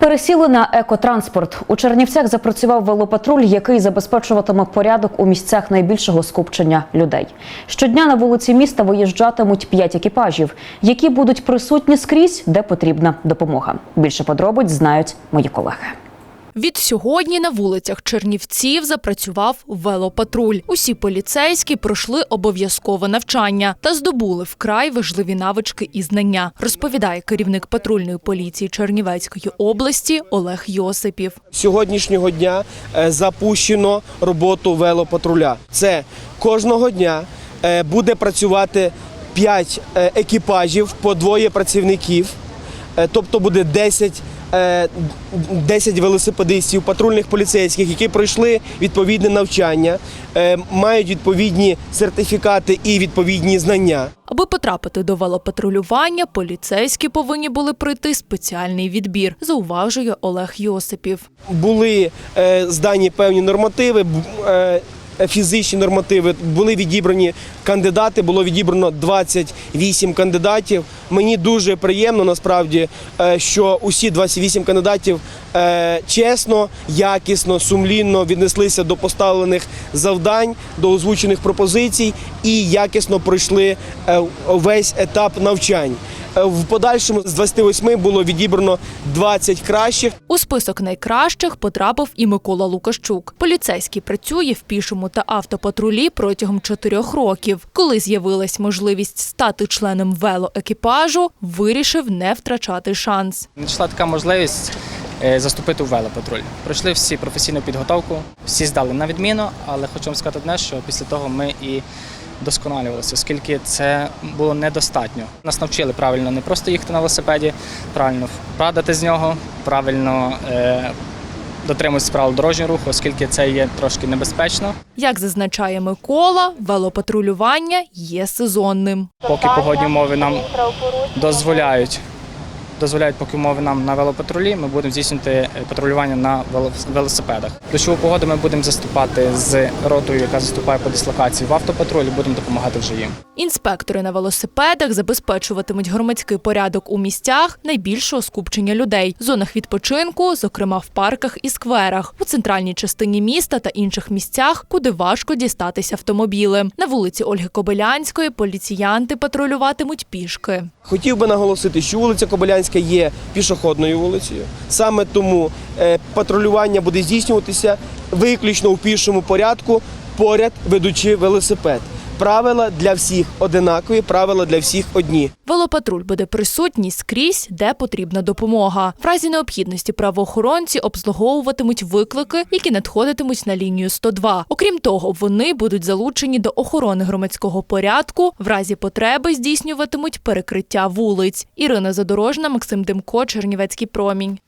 Пересіли на екотранспорт. У Чернівцях запрацював велопатруль, який забезпечуватиме порядок у місцях найбільшого скупчення людей. Щодня на вулиці міста виїжджатимуть п'ять екіпажів, які будуть присутні скрізь, де потрібна допомога. Більше подробиць знають мої колеги. Від сьогодні на вулицях Чернівців запрацював велопатруль. Усі поліцейські пройшли обов'язкове навчання та здобули вкрай важливі навички і знання, розповідає керівник патрульної поліції Чернівецької області Олег Йосипів. Сьогоднішнього дня е, запущено роботу велопатруля. Це кожного дня е, буде працювати 5 екіпажів по двоє працівників, Е, тобто буде 10 е, 10 велосипедистів, патрульних поліцейських, які пройшли відповідне навчання, е, мають відповідні сертифікати і відповідні знання. Аби потрапити до велопатрулювання, поліцейські повинні були пройти спеціальний відбір, зауважує Олег Йосипів. були е, здані певні нормативи, е, фізичні нормативи, були відібрані кандидати, було відібрано 28 кандидатів. Мені дуже приємно насправді, е, що усі 28 кандидатів е, чесно, якісно, сумлінно віднеслися до поставлених завдань, до озвучених пропозицій і якісно пройшли е, весь етап навчань. Е, В подальшому з 28 було відібрано 20 кращих. У список найкращих потрапив і Микола Лукащук. Поліцейський працює в пішому та автопатрулі протягом чотирьох років. Коли з'явилась можливість стати членом велоекіпажу, вирішив не втрачати шанс. Надійшла така можливість е, заступити у велопатруль. Пройшли всі професійну підготовку, всі здали на відміну, але хочу вам сказати одне, що після того ми і досконалювалися, оскільки це було недостатньо. Нас навчили правильно не просто їхати на велосипеді, правильно падати з нього, правильно е, дотримуватися правил дорожнього руху, оскільки це є трошки небезпечно. Як зазначає Микола, велопатрулювання є сезонним. Поки погодні умови нам дозволяють. Дозволяють поки умови нам на велопатрулі, ми будемо здійснювати е, патрулювання на вело- велосипедах. Дощову погоду ми будемо заступати з ротою, яка заступає по дислокації в автопатрулі, будемо допомагати вже їм. Інспектори на велосипедах забезпечуватимуть громадський порядок у місцях найбільшого скупчення людей, зонах відпочинку, зокрема в парках і скверах, у центральній частині міста та інших місцях, куди важко дістатися автомобілем. На вулиці Ольги Кобилянської поліціянти патрулюватимуть пішки. Хотів би наголосити, що вулиця Кобилянська є пішохідною вулицею. Саме тому е, патрулювання буде здійснюватися виключно у пішому порядку, поряд ведучи велосипед. Правила для всіх одинакові, правила для всіх одні. Велопатруль буде присутній скрізь, де потрібна допомога. В разі необхідності правоохоронці обслуговуватимуть виклики, які надходитимуть на лінію 102. Окрім того, вони будуть залучені до охорони громадського порядку. В разі потреби здійснюватимуть перекриття вулиць. Ірина Задорожна, Максим Демко, Чернівецький промінь.